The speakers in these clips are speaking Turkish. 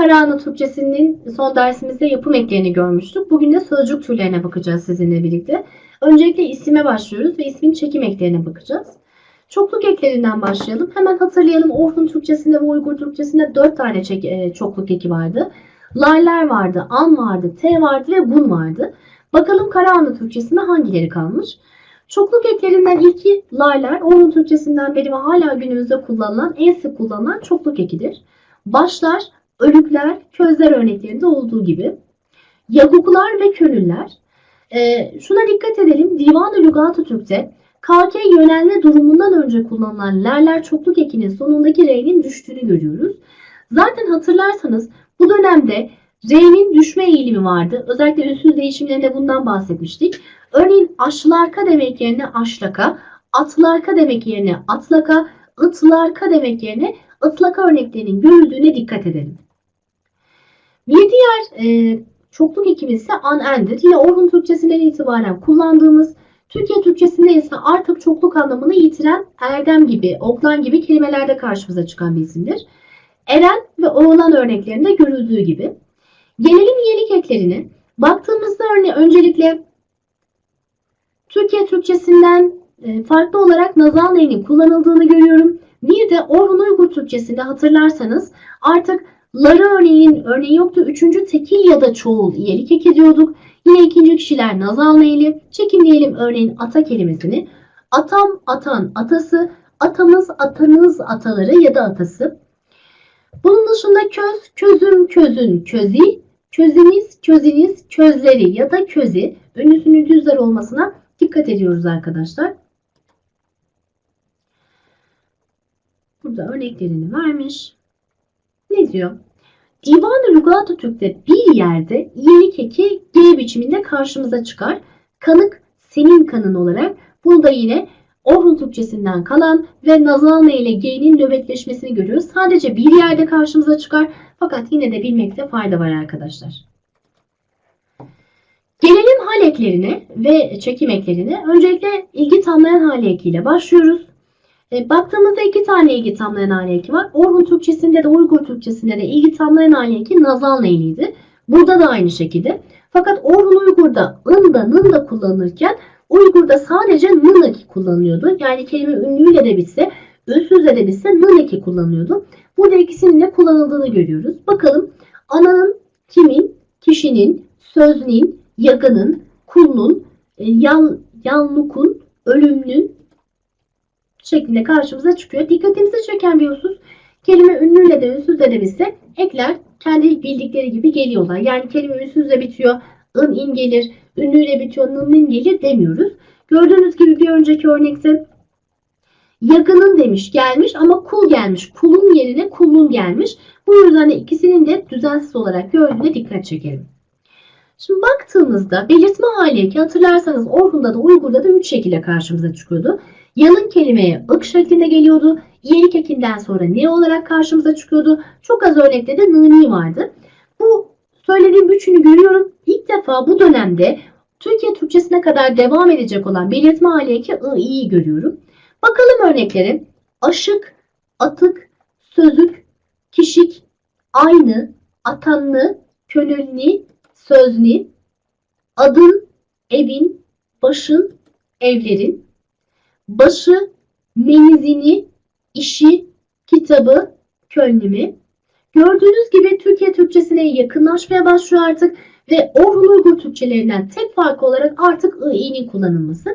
Karahanlı Türkçesinin son dersimizde yapım eklerini görmüştük. Bugün de sözcük türlerine bakacağız sizinle birlikte. Öncelikle isime başlıyoruz ve ismin çekim eklerine bakacağız. Çokluk eklerinden başlayalım. Hemen hatırlayalım. Orhun Türkçesinde ve Uygur Türkçesinde 4 tane çek, e, çokluk eki vardı. Laylar vardı, an vardı, t vardı ve bun vardı. Bakalım Karahanlı Türkçesinde hangileri kalmış? Çokluk eklerinden ilki laylar, Orhun Türkçesinden beri ve hala günümüzde kullanılan, en sık kullanılan çokluk ekidir. Başlar, ölükler, közler örneklerinde olduğu gibi. Yaguklar ve könüller. Ee, şuna dikkat edelim. Divan-ı Lügat-ı Türk'te KK yönelme durumundan önce kullanılan lerler çokluk ekinin sonundaki R'nin düştüğünü görüyoruz. Zaten hatırlarsanız bu dönemde R'nin düşme eğilimi vardı. Özellikle ünsüz değişimlerinde bundan bahsetmiştik. Örneğin aşlarka demek yerine aşlaka, atlarka demek yerine atlaka, ıtlarka demek yerine ıtlaka örneklerinin görüldüğüne dikkat edelim. Bir diğer e, çokluk ekimiz ise an-endir. Yine Orhun Türkçesinden itibaren kullandığımız, Türkiye Türkçesinde ise artık çokluk anlamını yitiren erdem gibi, oklan gibi kelimelerde karşımıza çıkan bir isimdir. Eren ve oğlan örneklerinde görüldüğü gibi. Gelelim iyilik eklerine. Baktığımızda örneğin öncelikle Türkiye Türkçesinden e, farklı olarak nazal neyinin kullanıldığını görüyorum. Bir de Orhun Uygur Türkçesinde hatırlarsanız artık ları örneğin örneği yoktu. Üçüncü tekil ya da çoğul iyilik eki diyorduk. Yine ikinci kişiler nazal neyli. Çekimleyelim örneğin ata kelimesini. Atam, atan, atası, atamız, atanız, ataları ya da atası. Bunun dışında köz, közüm, közün, közi, köziniz, köziniz, közleri ya da közi. Ünlüsünün düzler olmasına dikkat ediyoruz arkadaşlar. Burada örneklerini vermiş. Ne diyor? Divan-ı Lügat-ı Türk'te bir yerde iyilik eki G biçiminde karşımıza çıkar. Kanık senin kanın olarak. Bunu da yine Orhun Türkçesinden kalan ve nazalne ile G'nin nöbetleşmesini görüyoruz. Sadece bir yerde karşımıza çıkar. Fakat yine de bilmekte fayda var arkadaşlar. Gelelim hal eklerine ve çekim eklerine. Öncelikle ilgi tamlayan hal ekiyle başlıyoruz. E, baktığımızda iki tane ilgi tamlayan hal eki var. Orhun Türkçesinde de Uygur Türkçesinde de ilgi tamlayan hal eki nazal neyliydi. Burada da aynı şekilde. Fakat Orhun Uygur'da ın da nın da kullanılırken Uygur'da sadece nın eki kullanılıyordu. Yani kelime ünlüyle de bitse, ünsüzle de bitse nın eki kullanılıyordu. Burada ikisinin de kullanıldığını görüyoruz. Bakalım ananın, kimin, kişinin, sözlüğün, yakının, kulunun, e, yan, yanlukun, ölümlün şeklinde karşımıza çıkıyor. Dikkatimizi çeken bir husus kelime ünlüyle de ünsüzle de bitse ekler kendi bildikleri gibi geliyorlar. Yani kelime ünsüzle bitiyor, ın in gelir, ünlüyle bitiyor, nın in gelir demiyoruz. Gördüğünüz gibi bir önceki örnekte yakının demiş gelmiş ama kul gelmiş. Kulun yerine kullun gelmiş. Bu yüzden de ikisinin de düzensiz olarak gördüğüne dikkat çekelim. Şimdi baktığımızda belirtme hali ki hatırlarsanız Orhun'da da Uygur'da da üç şekilde karşımıza çıkıyordu. Yanın kelimeye ık şeklinde geliyordu. İyelik ekinden sonra ne olarak karşımıza çıkıyordu. Çok az örnekte de nıni vardı. Bu söylediğim üçünü görüyorum. İlk defa bu dönemde Türkiye Türkçesine kadar devam edecek olan belirtme hali eki i'yi görüyorum. Bakalım örnekleri. Aşık, atık, sözük, kişik, aynı, atanlı, könüllü, sözlü, adın, evin, başın, evlerin, başı, menizini, işi, kitabı, könlümü. Gördüğünüz gibi Türkiye Türkçesine yakınlaşmaya başlıyor artık ve Orhun Uygur Türkçelerinden tek fark olarak artık i'nin kullanılması.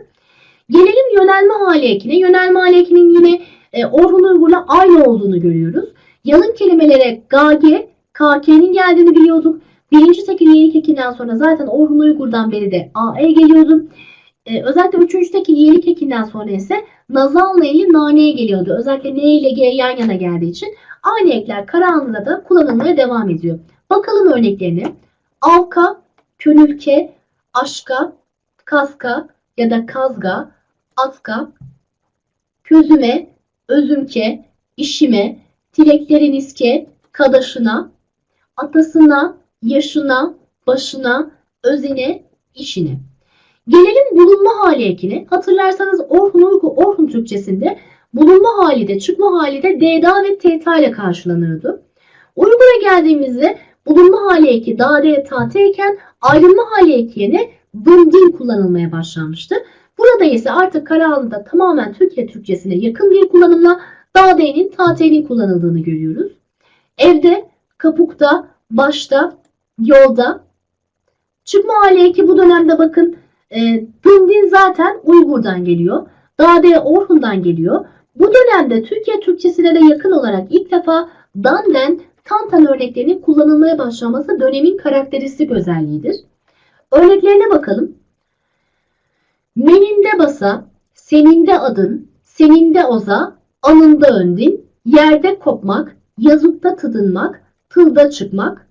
Gelelim yönelme hali ekine. Yönelme hali ekinin yine e, Orhun Uygur'la aynı olduğunu görüyoruz. Yalın kelimelere gage, KK'nin geldiğini biliyorduk. Birinci tekil iyilik ekinden sonra zaten Orhun Uygur'dan beri de AE geliyordu. Ee, özellikle üçüncü tekil iyilik ekinden sonra ise nazal neyi naneye geliyordu. Özellikle N ile G yan yana geldiği için aynı ekler Karahanlı'da da kullanılmaya devam ediyor. Bakalım örneklerine. Avka, könülke, aşka, kaska ya da kazga, atka, közüme, özümke, işime, tileklerin iske, kadaşına, atasına, yaşına, başına, özine, işine. Gelelim bulunma hali ekine. Hatırlarsanız Orhun Uygu Orhun Türkçesinde bulunma hali de çıkma hali de D'da ve T'ta ile karşılanırdı. Uygur'a geldiğimizde bulunma hali eki dade tate iken ayrılma hali eki yerine dındin kullanılmaya başlanmıştı. Burada ise artık Karahanlı'da tamamen Türkiye Türkçesine yakın bir kullanımla dade'nin tate'nin kullanıldığını görüyoruz. Evde, kapukta, başta, yolda. Çıkma hali eki bu dönemde bakın e, dındin zaten Uygur'dan geliyor. Dade Orhun'dan geliyor. Bu dönemde Türkiye Türkçesine de yakın olarak ilk defa danden, tantan örneklerinin kullanılmaya başlaması dönemin karakteristik özelliğidir. Örneklerine bakalım. Meninde basa, seninde adın, seninde oza, anında öndin, yerde kopmak, yazıkta tıdınmak, tılda çıkmak,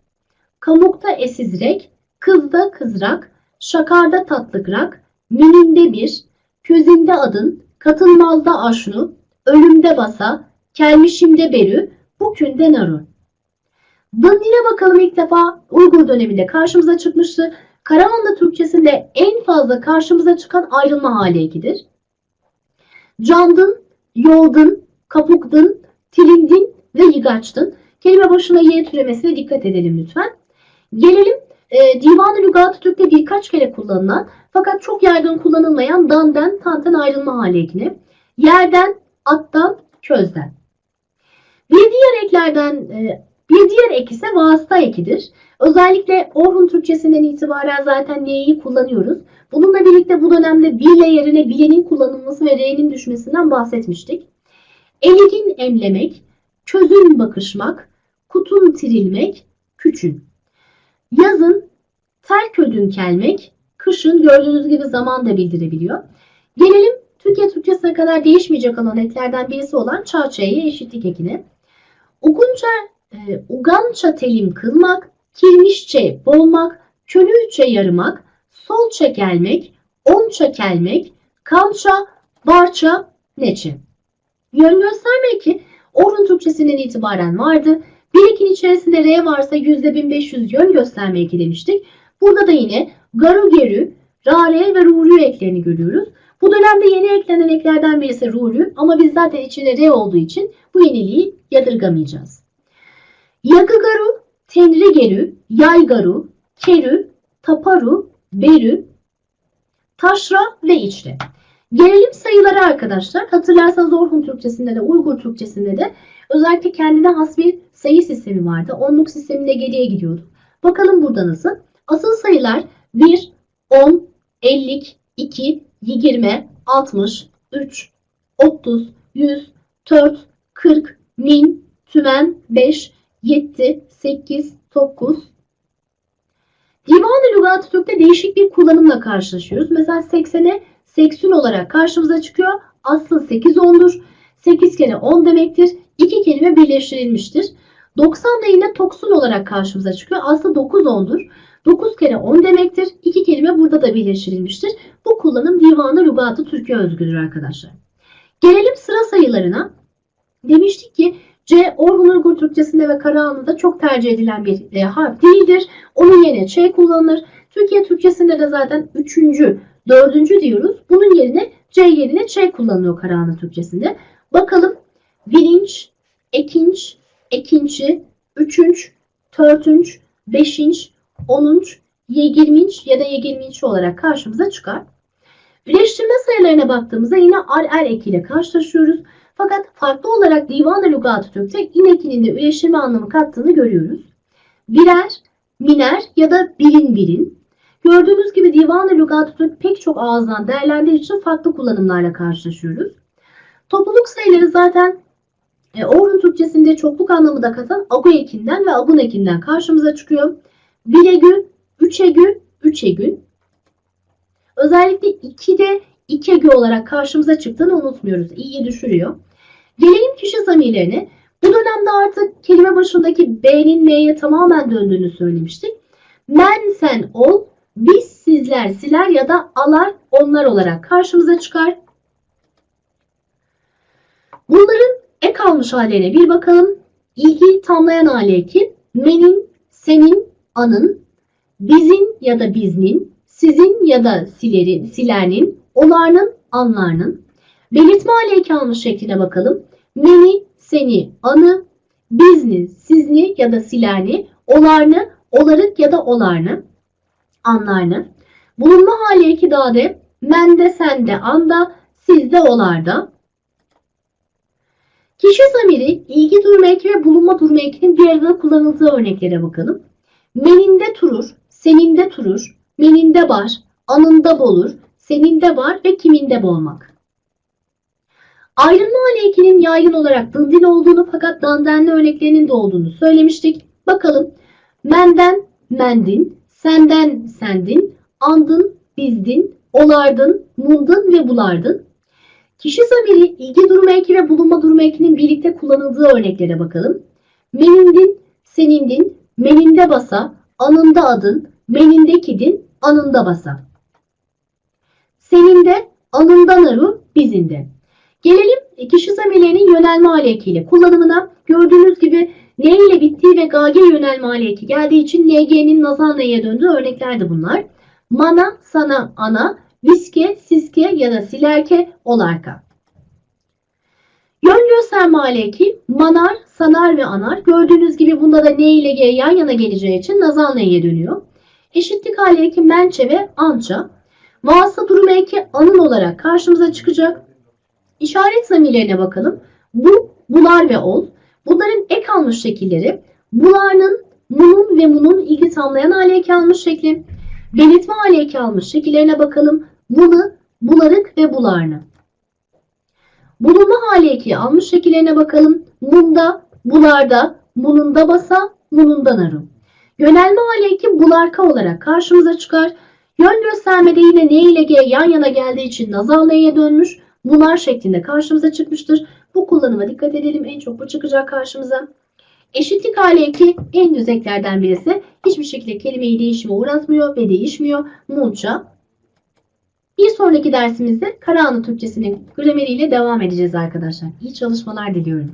kamukta esizrek, kızda kızrak, şakarda tatlıkrak, mininde bir, közünde adın, katılmazda aşnu, ölümde basa, kelmişimde berü, bukünde naru. Dındine bakalım ilk defa Uygur döneminde karşımıza çıkmıştı. Karamanlı Türkçesinde en fazla karşımıza çıkan ayrılma hali ekidir. Candın, yoldun, kapukdın, tilindin ve yıgaçtın. Kelime başına y türemesine dikkat edelim lütfen. Gelelim e, Divan-ı Lügat-ı Türk'te birkaç kere kullanılan fakat çok yaygın kullanılmayan dandan, tanten ayrılma hali. Yerden, attan, közden. Bir diğer eklerden e, bir diğer ek ise vasıta ekidir. Özellikle Orhun Türkçesinden itibaren zaten N'yi kullanıyoruz. Bununla birlikte bu dönemde bile yerine bilenin kullanılması ve R'nin düşmesinden bahsetmiştik. Eligin emlemek, közün bakışmak, kutun tirilmek, küçün. Yazın terk ödün kelmek, kışın gördüğünüz gibi zaman da bildirebiliyor. Gelelim Türkiye Türkçesine kadar değişmeyecek olan eklerden birisi olan çağçaya eşitlik ekine. Okunca e, ugança telim kılmak, kirmişçe bolmak, kölüçe yarımak, sol çekelmek, on çekelmek, kança, barça, neçe. Yön gösterme eki Orhun Türkçesinden itibaren vardı. Bir ekin içerisinde R varsa %1500 yön gösterme eki demiştik. Burada da yine garu gerü, rare ve rurü eklerini görüyoruz. Bu dönemde yeni eklenen eklerden birisi rurü ama biz zaten içinde R olduğu için bu yeniliği yadırgamayacağız. Yagıgaru, tenrigerü, yaygaru, kerü, taparu, berü, taşra ve içre. Gelelim sayılara arkadaşlar. Hatırlarsanız Orhun Türkçesinde de Uygur Türkçesinde de özellikle kendine has bir sayı sistemi vardı. Onluk sisteminde geriye gidiyorduk. Bakalım burada nasıl? Asıl sayılar 1, 10, 50, 2, 20, 60, 3, 30, 100, 4, 40, 1000, tümen, 5, 7, 8, 9. Divan-ı Lügat-ı Türk'te değişik bir kullanımla karşılaşıyoruz. Mesela 80'e 80 olarak karşımıza çıkıyor. Aslı 8 ondur. 8 kere 10 demektir. İki kelime birleştirilmiştir. 90 da yine toksun olarak karşımıza çıkıyor. Aslı 9 ondur. 9 kere 10 demektir. İki kelime burada da birleştirilmiştir. Bu kullanım Divan-ı Lügat-ı Türk'e özgüdür arkadaşlar. Gelelim sıra sayılarına. Demiştik ki C Orhun Uygur Türkçesinde ve Karahanlı'da çok tercih edilen bir e, harf değildir. Onun yerine Ç kullanılır. Türkiye Türkçesinde de zaten üçüncü, dördüncü diyoruz. Bunun yerine C yerine Ç kullanılıyor Karahanlı Türkçesinde. Bakalım birinç, ekinç, ekinci, üçünç, törtünç, beşinç, onunç, yegirminç ya da yegirminç olarak karşımıza çıkar. Birleştirme sayılarına baktığımızda yine ar er ekiyle karşılaşıyoruz. Fakat farklı olarak Divan-ı Lügat-ı Türk'te inekinin de üreştirme anlamı kattığını görüyoruz. Birer, miner ya da birin birin. Gördüğünüz gibi Divan-ı Lügat-ı Türk pek çok ağızdan değerlendiği için farklı kullanımlarla karşılaşıyoruz. Topluluk sayıları zaten e, Orhun Türkçesinde çokluk anlamı da katan agu ekinden ve agun ekinden karşımıza çıkıyor. Bir egü, üç egü, üç egün. Özellikle 2'de iki egü olarak karşımıza çıktığını unutmuyoruz. İyiye düşürüyor. Gelelim kişi zamirlerine. Bu dönemde artık kelime başındaki B'nin M'ye tamamen döndüğünü söylemiştik. Men sen ol, biz sizler siler ya da alar onlar olarak karşımıza çıkar. Bunların ek almış hallerine bir bakalım. İlgi tamlayan hali eki. Menin, senin, anın, bizin ya da biznin, sizin ya da silerin, silernin, olarının, anlarının. Belirtme hali eki almış şekline bakalım. Meni, seni, anı, bizni, sizni ya da silerni, olarını, olarık ya da olarını, anlarını. Bulunma hali eki dade, mende, sende, anda, sizde, olarda. Kişi zamiri, ilgi durma eki ve bulunma durma ekinin bir arada kullanıldığı örneklere bakalım. Meninde turur, seninde turur, meninde bar, anında bolur, seninde var ve kiminde bolmak. Ayrılma hali ekinin yaygın olarak dındil olduğunu fakat dandenli örneklerinin de olduğunu söylemiştik. Bakalım. Menden, mendin, senden, sendin, andın, bizdin, olardın, mundun ve bulardın. Kişi zamiri, ilgi durumu ve bulunma durumu kullanıldığı örneklere bakalım. Menindin, senindin, meninde basa, anında adın, menindekidin, anında basa. Seninde, anından aru, bizinde. Gelelim kişi zamirlerinin yönelme hali kullanımına. Gördüğünüz gibi N ile bittiği ve GG yönelme hali geldiği için NG'nin nazal N'ye döndüğü örneklerdi bunlar. Mana, sana, ana, viske, siske ya da silerke, olarka. Yön gösterme hali eki manar, sanar ve anar. Gördüğünüz gibi bunda da N ile G yan yana geleceği için nazal N'ye dönüyor. Eşitlik hali eki mençe ve ança. Vasıta durumu eki anın olarak karşımıza çıkacak. İşaret zamirlerine bakalım. Bu, bular ve ol. Bunların ek almış şekilleri bularının, munun ve munun ilgi tamlayan hale almış şekli. Belirtme hale almış şekillerine bakalım. Bunu, bularık ve bularını. Bulunma hale eki almış şekillerine bakalım. Munda, bularda, mununda basa, munundan arı. Yönelme hale eki bularka olarak karşımıza çıkar. Yön göstermede yine N ile G yan yana geldiği için nazal N'ye dönmüş bular şeklinde karşımıza çıkmıştır. Bu kullanıma dikkat edelim. En çok bu çıkacak karşımıza. Eşitlik hali eki en düz eklerden birisi. Hiçbir şekilde kelimeyi değişime uğratmıyor ve değişmiyor. Munça. Bir sonraki dersimizde Karahanlı Türkçesinin grameriyle devam edeceğiz arkadaşlar. İyi çalışmalar diliyorum.